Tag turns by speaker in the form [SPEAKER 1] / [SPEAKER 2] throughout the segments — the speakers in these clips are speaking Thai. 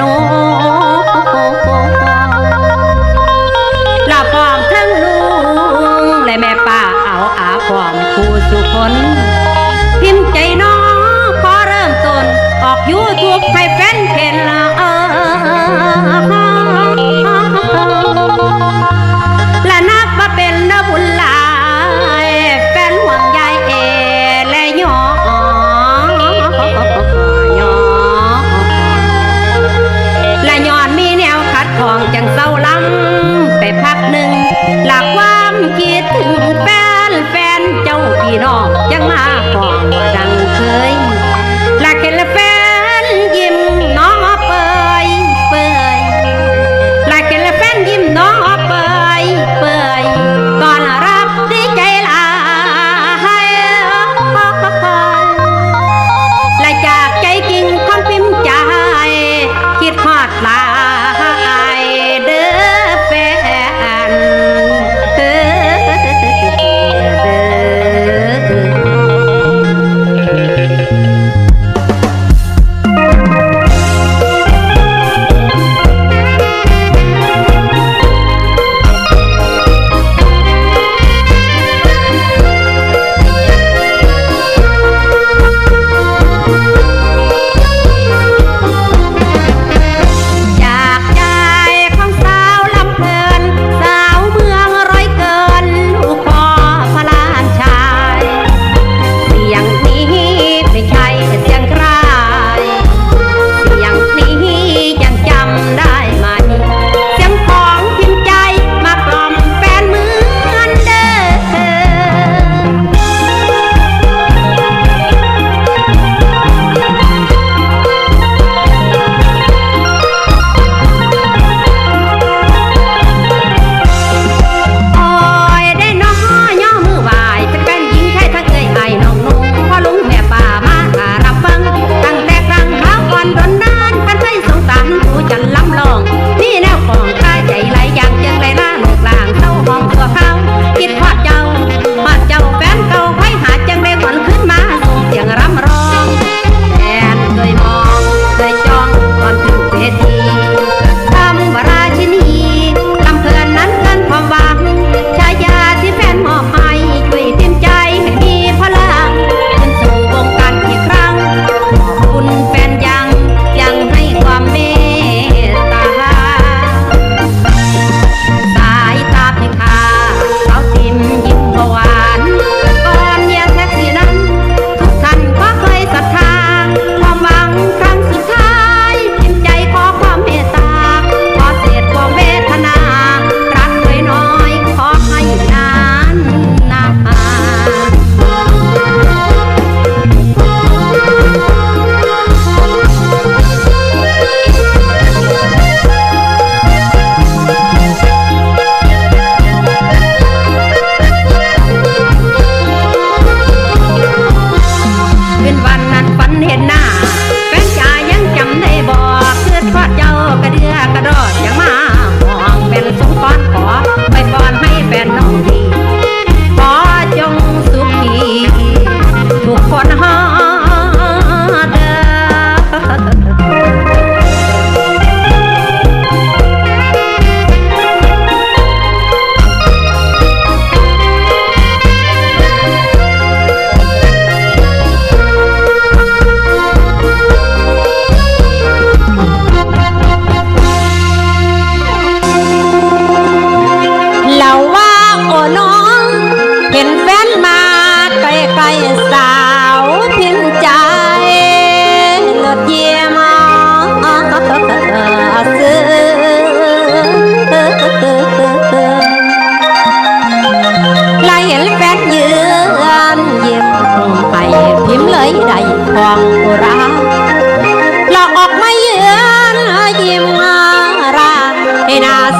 [SPEAKER 1] นลาพร้อมทั้งลุงและแม่ป้าเอาอาพร้อมคู่สุขนพิมพ์ใจน้องขอเริ่มต้น ออกยูทุกให้แฟนเพจละเออ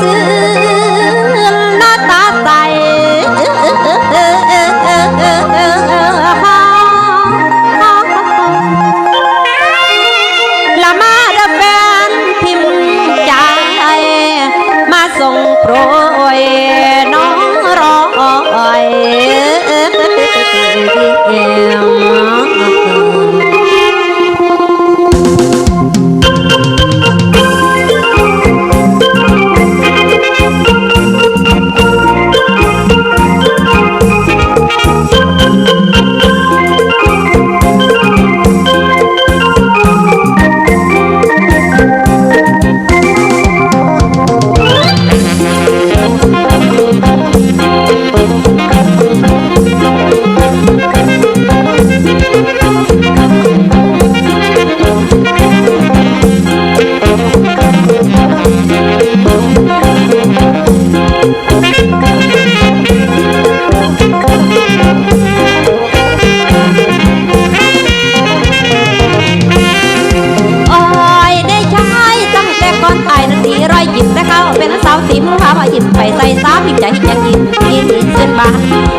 [SPEAKER 1] ซื้อหน้าตาใสละมาดแฟนพิมใจ มาส่งโปรยน้องรอเอ็ม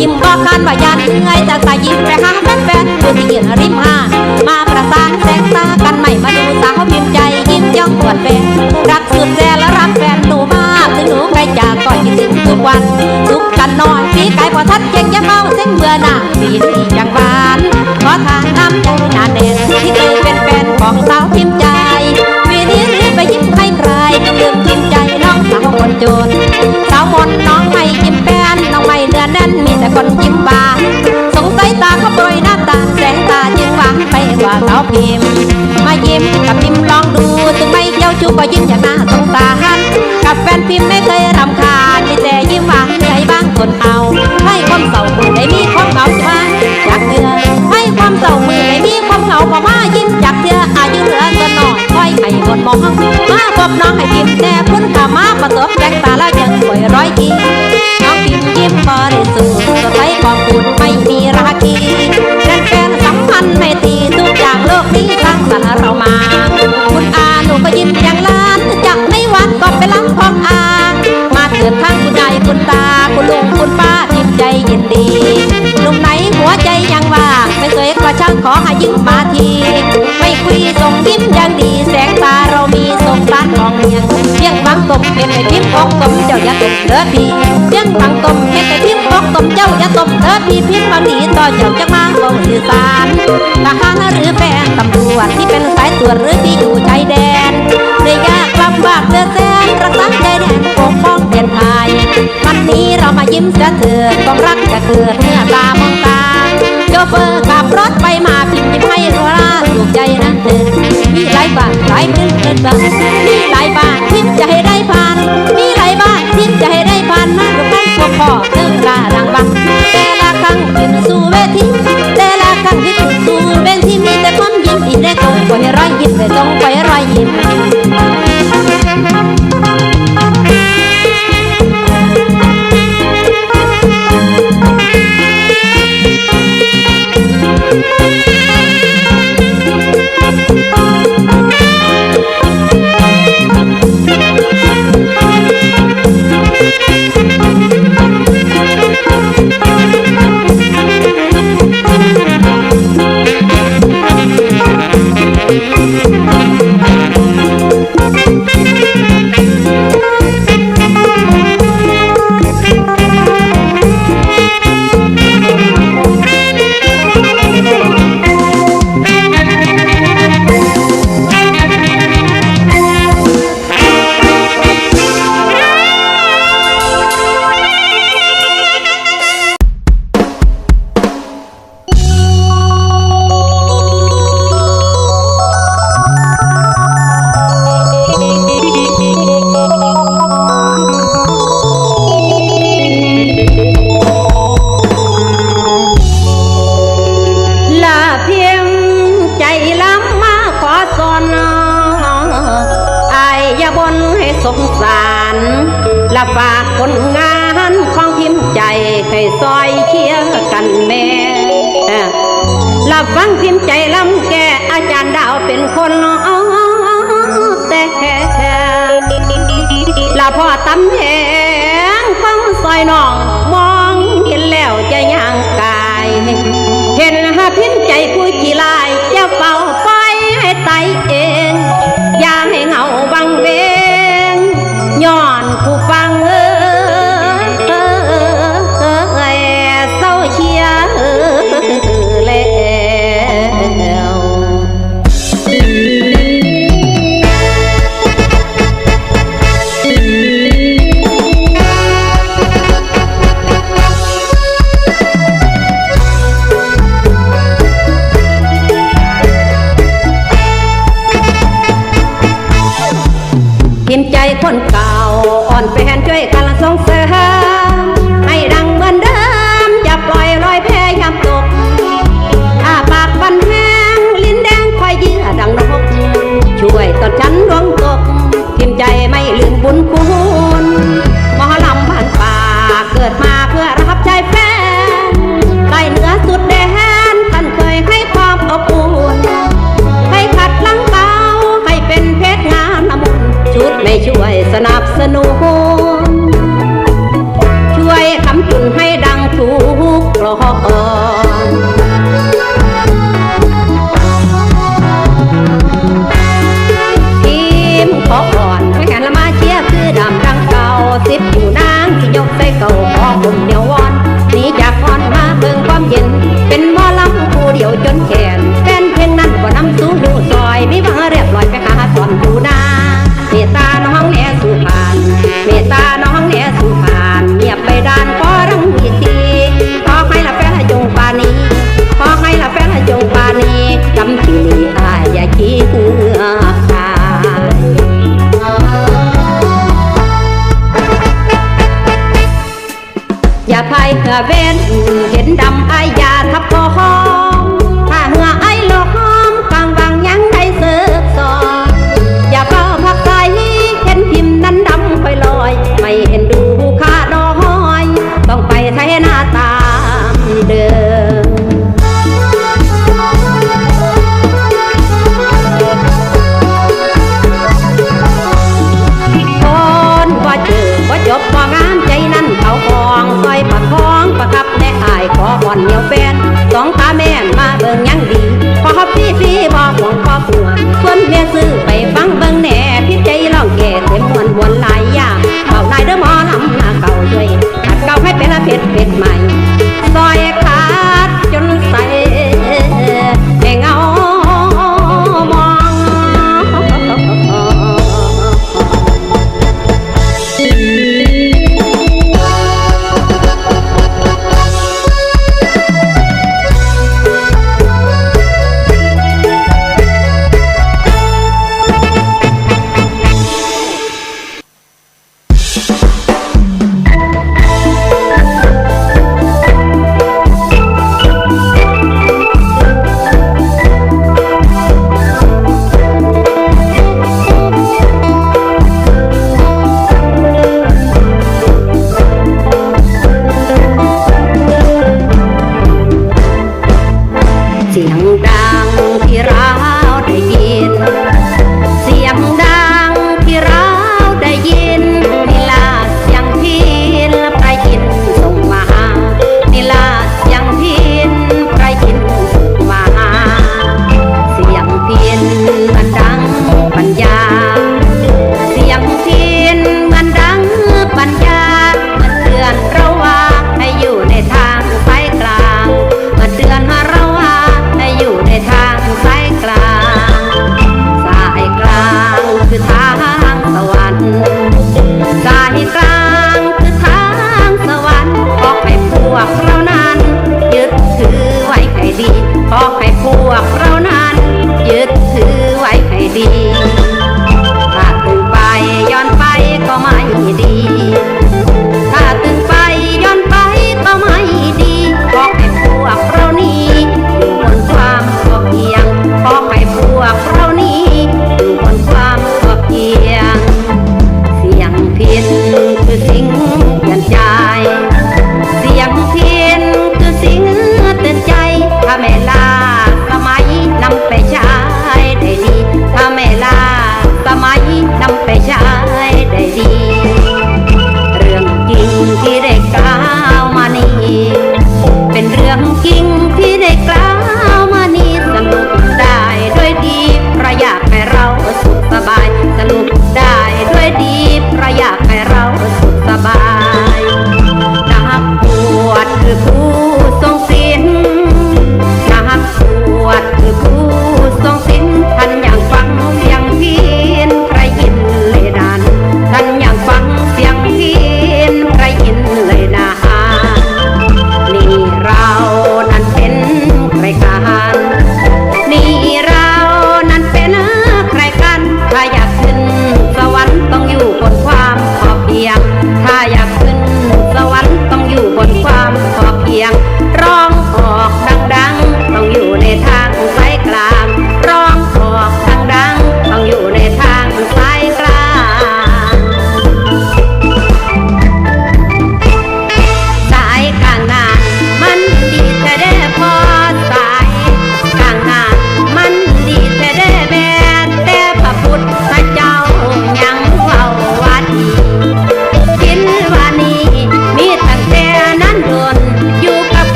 [SPEAKER 1] ยิ้มบอกกันว่ายันเหนื่อยจากสายยิ้มไปหาแฟนๆผู้ที่ยืนริมหามาประสานแสงตากันใหม่มาดูสาวพิมพ์ใจยิ้มย่องกวดแฟนรักสุดแสนและรักแฟนหนูมากถึงหนูไกลจากก็คิดถึงทุกวันสุขกันนอยปีไก่พอทัดเก่งยังเมาเส้นเบื่อหน้าปีนี้จังหวานขอทานน้ำใจนาแน่นที่เคยเป็นแฟนของสาวพิมพ์ใจปีนี้รีบไปยิ้มให้ใครลืมพิมพ์ใจน้องสาวคนจนสาวมนน้อง แน่นมีแต่คนยิ้มบานสงสัยตาเขาโปรยหน้าตาแสงตาจึงหวานไปกว่าเขาพิมพ์มายิ้มกับพิมพ์ลองดูถึงไม่เจ้าชูก็ยิ้มอย่างน่าสงสารกับแฟนพิมพ์ไม่เคยรำคาญมีแต่ยิ้มหวานใจบ้างคนเอา ให้ความเศร้ามือได้มีความเหงาจะมาจากเธอให้ความเศร้ามือได้มีความเหงาพอมายิ้มจากเธออายุเหลือเกินหน่อยคอยให้คนมองมาพบน้องให้พิมพ์แต่พุ่นขามาประสบแรงตาแล้วยังป่วยร้อยกีน้องพิมพ์ยิ้มบริสุทธิ์ สดใสขอบคุณไม่มีราคีแฟนแฟนๆสัมพันธ์ไม่ตีทุกอย่างโลกนี้สร้างสรรเรามา คุณอาหนูก็ยิ้มอย่างล้านจากไม่หวานก็ไปล้างของอา มาเถิดทั้งคุณยายคุณตา คุณลุงคุณป้าทิมใจยินดีหนุ่มไหนหัวใจยังว่างไม่เคยกระช่างขอให้ยิ้มมา องเมียงเพียงบางตมเห็นไอ้พิมพ์อกตมเจ้าอย่าตมเถิดพี่เพียงบางตมเห็นไอ้พิมพ์อกตมเจ้าอย่าตมเถิดพี่พิมพ์บางดีต่อเจ้าจะมาเฝ้าสื่อสารทหารหรือแฟนตำรวจที่เป็นสายตรวจหรือที่อยู่ชายแดนเหนื่อยากลำบากเดือดแสนรักษาใจแดนปกป้องเปลี่ยนไทยวันนี้เรามายิ้มเสียเถิดความรักจะเกิดเมื่อตามองตาโชเฟอร์ขับรถไปมาพิมพ์ยิ้มให้รอราถูกใจนะเธอมีหลายบ้าน หลายเงินบังมีหลายบ้านพิมพ์จะให้ได้ผ่าน มีหลายบ้านพิมพ์จะให้ได้ผ่านมาดูกันพวกพ่อเดินลาดังบังแต่ละครั้งขึ้นสู่เวทีแต่ละครั้งที่ขึ้นสู่เวทีมีแต่ความยิ้มอีกได้ตรงไปรอยยิ้มได้ตรงไปรอยยิ้มำแหงฟังซอยน้องมองเห็นแล้วจะย่างกาย เห็นหาพินใจผู้